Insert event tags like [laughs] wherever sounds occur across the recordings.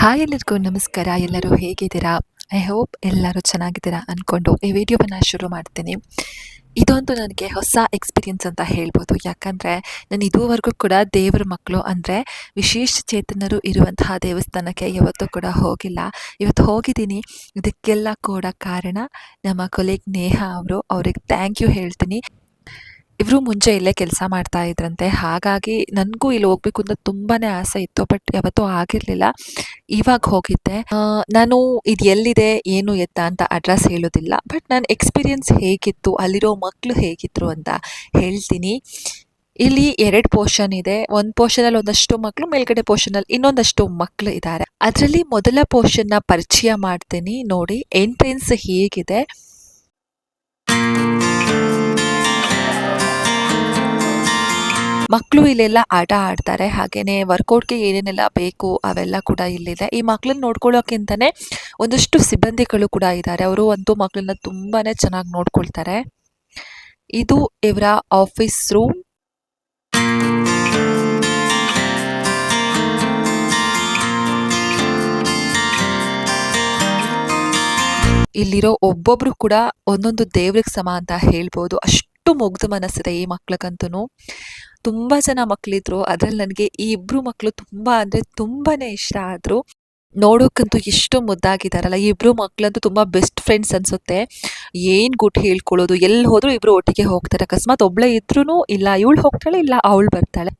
Hi ಎಲ್ಲರಿಗೂ ನಮಸ್ಕಾರ. ಎಲ್ಲರೂ ಹೇಗಿದ್ದೀರಾ? ಐ ಹೋಪ್ ಎಲ್ಲರೂ ಚೆನ್ನಾಗಿದ್ದೀರಾ ಅಂದ್ಕೊಂಡು ಈ ವಿಡಿಯೋವನ್ನು ಶುರು ಮಾಡ್ತೀನಿ. ಇದೊಂದು ನನಗೆ ಹೊಸ ಎಕ್ಸ್ಪೀರಿಯನ್ಸ್ ಅಂತ ಹೇಳ್ಬೋದು. ಯಾಕಂದರೆ ನಾನು ಇದುವರೆಗೂ ಕೂಡ ದೇವರ ಮಕ್ಕಳು ಅಂದರೆ ವಿಶೇಷ ಚೇತನರು ಇರುವಂತಹ ದೇವಸ್ಥಾನಕ್ಕೆ ಯಾವತ್ತೂ ಕೂಡ ಹೋಗಿಲ್ಲ. ಇವತ್ತು ಹೋಗಿದ್ದೀನಿ. ಇದಕ್ಕೆಲ್ಲ ಕೂಡ ಕಾರಣ ನಮ್ಮ ಕೊಲೀಗ್ ನೇಹ ಅವರು. ಅವ್ರಿಗೆ ಥ್ಯಾಂಕ್ ಯು ಹೇಳ್ತೀನಿ. ಇವರು ಮುಂಚೆ ಇಲ್ಲೇ ಕೆಲಸ ಮಾಡ್ತಾ ಇದ್ರಂತೆ. ಹಾಗಾಗಿ ನನಗೂ ಇಲ್ಲಿ ಹೋಗ್ಬೇಕು ಅಂತ ತುಂಬಾ ಆಸೆ ಇತ್ತು. ಬಟ್ ಯಾವತ್ತೂ ಆಗಿರಲಿಲ್ಲ. ಇವಾಗ ಹೋಗಿದ್ದೆ. ನಾನು ಇದು ಎಲ್ಲಿದೆ, ಏನು ಎತ್ತ ಅಂತ ಅಡ್ರೆಸ್ ಹೇಳೋದಿಲ್ಲ. ಬಟ್ ನನ್ನ ಎಕ್ಸ್ಪೀರಿಯನ್ಸ್ ಹೇಗಿತ್ತು, ಅಲ್ಲಿರೋ ಮಕ್ಕಳು ಹೇಗಿದ್ರು ಅಂತ ಹೇಳ್ತೀನಿ. ಇಲ್ಲಿ ಎರಡು ಪೋರ್ಷನ್ ಇದೆ. ಒಂದು ಪೋರ್ಷನಲ್ಲಿ ಒಂದಷ್ಟು ಮಕ್ಕಳು ಮೇಲ್ಗಡೆ ಪೋರ್ಷನಲ್ಲಿ ಇನ್ನೊಂದಷ್ಟು ಮಕ್ಕಳು ಇದ್ದಾರೆ ಅದರಲ್ಲಿ ಮೊದಲ ಪೋರ್ಷನ್ನ ಪರಿಚಯ ಮಾಡ್ತೀನಿ ನೋಡಿ. ಎಂಟ್ರೆನ್ಸ್ ಹೇಗಿದೆ. ಮಕ್ಕಳು ಇಲ್ಲೆಲ್ಲ ಆಟ ಆಡ್ತಾರೆ, ಹಾಗೇನೆ ವರ್ಕೌಟ್ಗೆ ಏನೇನೆಲ್ಲ ಬೇಕು ಅವೆಲ್ಲ ಕೂಡ ಇಲ್ಲಿದೆ. ಈ ಮಕ್ಕಳನ್ನ ನೋಡ್ಕೊಳ್ಳೋಕ್ಕಿಂತನೇ ಒಂದಷ್ಟು ಸಿಬ್ಬಂದಿಗಳು ಕೂಡ ಇದ್ದಾರೆ. ಅವರು ಒಂದು ಮಕ್ಕಳನ್ನ ತುಂಬಾನೇ ಚೆನ್ನಾಗಿ ನೋಡ್ಕೊಳ್ತಾರೆ. ಇದು ಇವರ ಆಫೀಸ್ ರೂಮ್ ಇಲ್ಲಿರೋ ಒಬ್ಬೊಬ್ರು ಕೂಡ ಒಂದೊಂದು ದೇವ್ರಿಗೆ ಸಮ ಅಂತ ಹೇಳ್ಬೋದು. ಅಷ್ಟು ಮುಗ್ಧ ಮನಸ್ಸಿದೆ ಈ ಮಕ್ಳಿಗಂತೂ ತುಂಬಾ ಜನ ಮಕ್ಕಳಿದ್ರು ಅದ್ರಲ್ಲಿ ನನಗೆ ಈ ಇಬ್ರು ಮಕ್ಕಳು ತುಂಬಾ ಅಂದ್ರೆ ತುಂಬಾನೇ ಇಷ್ಟ ಆದ್ರು. ನೋಡೋಕ್ಕಂತೂ ಎಷ್ಟು ಮುದ್ದಾಗಿದ್ದಾರಲ್ಲ ಇಬ್ಬರು ಇಬ್ರು ತುಂಬ ತುಂಬಾ ಬೆಸ್ಟ್ ಫ್ರೆಂಡ್ಸ್ ಅನ್ಸುತ್ತೆ. ಏನ್ ಗುಟ್ ಹೇಳ್ಕೊಳ್ಳೋದು? ಎಲ್ಲಿ ಹೋದ್ರು ಇಬ್ರು ಒಟ್ಟಿಗೆ ಹೋಗ್ತಾರೆ. ಅಕಸ್ಮಾತ್ ಒಬ್ಳೆ ಇದ್ರೂ ಇಲ್ಲ, ಇವಳು ಹೋಗ್ತಾಳೆ ಇಲ್ಲ, ಅವಳು ಬರ್ತಾಳೆ.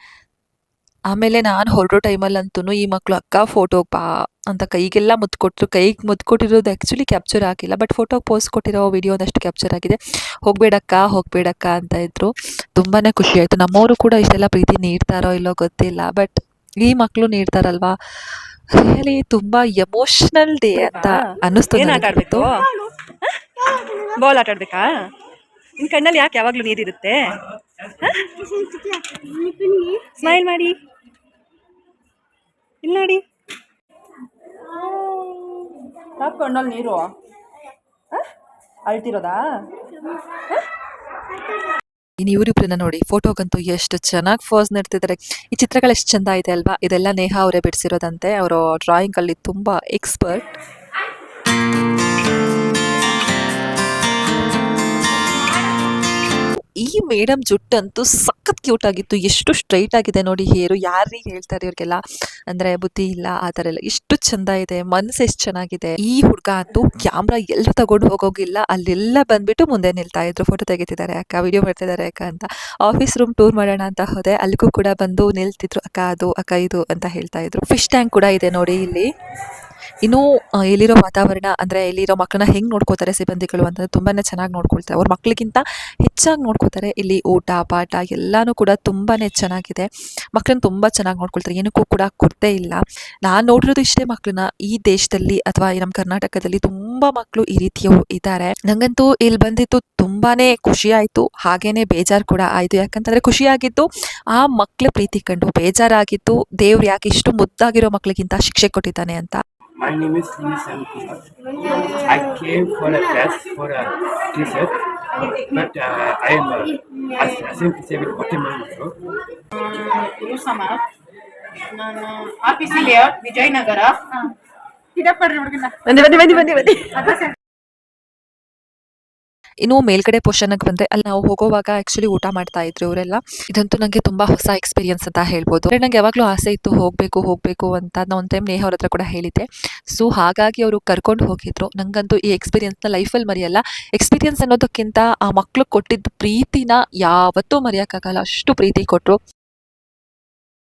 ಆಮೇಲೆ ನಾನು ಹೊರಡೋ ಟೈಮಲ್ಲಂತೂ ಈ ಮಕ್ಕಳು ಅಕ್ಕ ಫೋಟೋ ಬಾ ಅಂತ ಕೈಗೆಲ್ಲ ಮುದ್ದು ಕೊಟ್ಟರು ಕೈಗೆ ಮುದ್ದು ಕೊಟ್ಟಿರೋದು ಆ್ಯಕ್ಚುಲಿ ಕ್ಯಾಪ್ಚರ್ ಆಗಿಲ್ಲ ಬಟ್ ಫೋಟೋಗೆ ಪೋಸ್ಟ್ ಕೊಟ್ಟಿರೋ ವಿಡಿಯೋ ಒಂದಷ್ಟು ಕ್ಯಾಪ್ಚರ್ ಆಗಿದೆ. ಹೋಗಬೇಡಕ್ಕ ಹೋಗಬೇಡಕ್ಕ ಅಂತ ಇದ್ದರು ತುಂಬಾ ಖುಷಿ ಆಯಿತು. ನಮ್ಮವರು ಕೂಡ ಇಷ್ಟೆಲ್ಲ ಪ್ರೀತಿ ನೀಡ್ತಾರೋ ಇಲ್ಲೋ ಗೊತ್ತಿಲ್ಲ ಬಟ್ ಈ ಮಕ್ಕಳು ನೀಡ್ತಾರಲ್ವಾ? ರಿಯಲಿ ತುಂಬ ಎಮೋಷ್ನಲ್ ಡೇ ಅಂತ ಅನ್ನಿಸ್ತು ಏನ್ ಆಟ ನನಗೆ ಬಾಲ್ ಆಟಾಡ್ಬೇಕಾ ನಿನ್ನ ಕಣ್ಣಲ್ಲಿ ಯಾಕೆ ಯಾವಾಗಲೂ ನೀರಿರುತ್ತೆ? [laughs] ಸ್ಮೈಲ್ ಮಾಡಿ. ಇಲ್ಲಿ ನೋಡಿ. ಕಣ್ಣಲ್ಲಿ ನೀರು? ಅಳ್ತಿರೋದಾ? ಇನ್ನು ಇವರಿಬ್ಬರನ್ನ ನೋಡಿ ಫೋಟೋಗಂತೂ ಎಷ್ಟು ಚೆನ್ನಾಗಿ ಫೋಸ್ ನೀಡ್ತಿದ್ದಾರೆ ಈ ಚಿತ್ರಗಳು ಎಷ್ಟು ಚೆಂದ ಇದೆ ಅಲ್ವಾ? ಇದೆಲ್ಲ ನೇಹಾ ಅವರೇ ಬಿಡಿಸಿರೋದಂತೆ. ಅವರು ಡ್ರಾಯಿಂಗಲ್ಲಿ ತುಂಬಾ ಎಕ್ಸ್ಪರ್ಟ್ ಈ ಮೇಡಮ್ ಜುಟ್ಟಂತೂ ಸಖತ್ ಕ್ಯೂಟ್ ಆಗಿತ್ತು. ಎಷ್ಟು ಸ್ಟ್ರೈಟ್ ಆಗಿದೆ ನೋಡಿ ಹೇರು ಯಾರಿಗೆ ಹೇಳ್ತಾರೆ ಇವ್ರಿಗೆಲ್ಲ? ಅಂದ್ರೆ ಬುದ್ಧಿ ಇಲ್ಲ, ಆ ಥರ ಎಲ್ಲ. ಎಷ್ಟು ಚಂದ ಇದೆ. ಮನ್ಸು ಎಷ್ಟು ಚೆನ್ನಾಗಿದೆ. ಈ ಹುಡುಗ ಅಂತೂ ಕ್ಯಾಮ್ರಾ ಎಲ್ಲ ತಗೊಂಡು ಹೋಗೋಗಿಲ್ಲ. ಅಲ್ಲೆಲ್ಲ ಬಂದ್ಬಿಟ್ಟು ಮುಂದೆ ನಿಲ್ತಾ ಇದ್ರು. ಫೋಟೋ ತೆಗಿತಿದ್ದಾರೆ ಅಕ್ಕ ವಿಡಿಯೋ ಮಾಡ್ತಿದ್ದಾರೆ ಅಕ್ಕ ಅಂತ. ಆಫೀಸ್ ರೂಮ್ ಟೂರ್ ಮಾಡೋಣ ಅಂತ ಹೋದೆ. ಅಲ್ಲಿಗೂ ಕೂಡ ಬಂದು ನಿಲ್ತಿದ್ರು. ಅಕ್ಕ ಅದು, ಅಕ್ಕ ಇದು ಅಂತ ಹೇಳ್ತಾ ಇದ್ರು. ಫಿಶ್ ಟ್ಯಾಂಕ್ ಕೂಡ ಇದೆ ನೋಡಿ ಇಲ್ಲಿ. ಇನ್ನು ಇಲ್ಲಿರೋ ವಾತಾವರಣ, ಅಂದ್ರೆ ಇಲ್ಲಿರೋ ಮಕ್ಕಳನ್ನ ಹೆಂಗೆ ನೋಡ್ಕೋತಾರೆ ಸಿಬ್ಬಂದಿಗಳು ಅಂತಂದರೆ ತುಂಬಾನೇ ಚೆನ್ನಾಗಿ ನೋಡ್ಕೊಳ್ತಾರೆ. ಅವ್ರ ಮಕ್ಕಳಿಗಿಂತ ಹೆಚ್ಚಾಗಿ ನೋಡ್ಕೋತಾರೆ ಇಲ್ಲಿ ಊಟ, ಪಾಠ ಎಲ್ಲನೂ ಕೂಡ ತುಂಬಾನೇ ಚೆನ್ನಾಗಿದೆ. ಮಕ್ಕಳನ್ನ ತುಂಬಾ ಚೆನ್ನಾಗಿ ನೋಡ್ಕೊಳ್ತಾರೆ. ಏನಕ್ಕೂ ಕೂಡ ಕೊರತೆ ಇಲ್ಲ. ನಾನು ನೋಡಿರೋದು ಇಷ್ಟೇ ಮಕ್ಕಳನ್ನ ಈ ದೇಶದಲ್ಲಿ ಅಥವಾ ನಮ್ಮ ಕರ್ನಾಟಕದಲ್ಲಿ ತುಂಬಾ ಮಕ್ಕಳು ಈ ರೀತಿಯವರು ಇದ್ದಾರೆ. ನನಗಂತೂ ಇಲ್ಲಿ ಬಂದಿದ್ದು ತುಂಬಾನೇ ಖುಷಿ ಆಯ್ತು. ಹಾಗೇನೆ ಬೇಜಾರು ಕೂಡ ಆಯಿತು. ಯಾಕಂತಂದರೆ ಖುಷಿ ಆಗಿದ್ದು ಆ ಮಕ್ಕಳ ಪ್ರೀತಿ ಕಂಡು, ಬೇಜಾರಾಗಿದ್ದು ದೇವ್ರು ಯಾಕೆ ಇಷ್ಟು ಮುದ್ದಾಗಿರೋ ಮಕ್ಕಳಿಗಿಂತ ಶಿಕ್ಷೆ ಕೊಟ್ಟಿದ್ದಾನೆ ಅಂತ. My name is Lim Sam Kumar. I came for a class for a t-shirt, but uh, I am a, a, a simple disabled waterman also. आप इसीलिए विजयनगर आप तिरपड़ रोड के ना बंदे बंदे बंदे बंदे ಇನ್ನು ಮೇಲ್ಗಡೆ ಪೋರ್ಷನ್ಗೆ ಬಂದ್ರೆ ಅಲ್ಲಿ ನಾವು ಹೋಗೋವಾಗ ಆಕ್ಚುಲಿ ಊಟ ಮಾಡ್ತಾ ಇದ್ರು ಇವರೆಲ್ಲ. ಇದಂತೂ ನಂಗೆ ತುಂಬಾ ಹೊಸ ಎಕ್ಸ್ಪೀರಿಯನ್ಸ್ ಅಂತ ಹೇಳ್ಬೋದು. ನಂಗೆ ಯಾವಾಗಲೂ ಆಸೆ ಇತ್ತು ಹೋಗ್ಬೇಕು ಹೋಗ್ಬೇಕು ಅಂತ ಒಂದು ಟೈಮ್ ನೇಹ ಅವ್ರ ಹತ್ರ ಕೂಡ ಹೇಳಿದ್ದೆ. ಸೊ ಹಾಗಾಗಿ ಅವರು ಕರ್ಕೊಂಡು ಹೋಗಿದ್ರು. ನಂಗಂತೂ ಈ ಎಕ್ಸ್ಪೀರಿಯನ್ಸ್ನ ಲೈಫಲ್ಲಿ ಮರೆಯಲ್ಲ. ಎಕ್ಸ್ಪೀರಿಯನ್ಸ್ ಅನ್ನೋದಕ್ಕಿಂತ ಆ ಮಕ್ಳು ಕೊಟ್ಟಿದ್ದ ಪ್ರೀತಿನ ಯಾವತ್ತೂ ಮರೆಯೋಕ್ಕಾಗಲ್ಲ. ಅಷ್ಟು ಪ್ರೀತಿ ಕೊಟ್ರು.